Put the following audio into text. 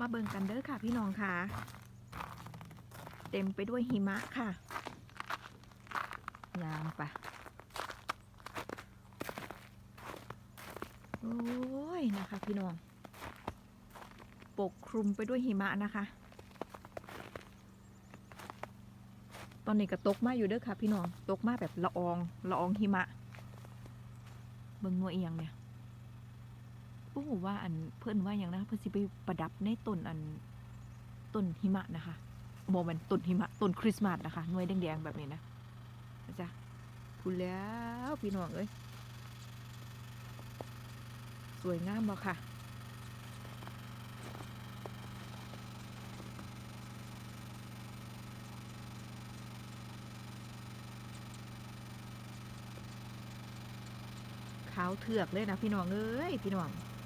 มาเบิ่งกันเด้อค่ะพี่น้องค่ะ เต็มไปด้วยหิมะค่ะยางปะโอ้ยนะคะพี่น้อง ปกคลุมไปด้วยหิมะนะคะ ตอนนี้ก็ตกมาอยู่เด้อค่ะพี่น้อง ตกมาแบบละอองละอองหิมะ เบิ่งหนัวเอียงเนี่ย โอ้โหว่าอันเพื่อนว่าอย่างนะเพื่อนสิไปประดับในต้นอันต้นหิมะนะคะโมมันต้นหิมะต้นคริสต์มาสนะคะหน่วยแดงๆแบบนี้นะนะจ๊ะพูดแล้วพี่น้องเอ้ยสวยงามบ่ค่ะขาวเถือกเลยนะพี่น้องเอ้ยพี่น้อง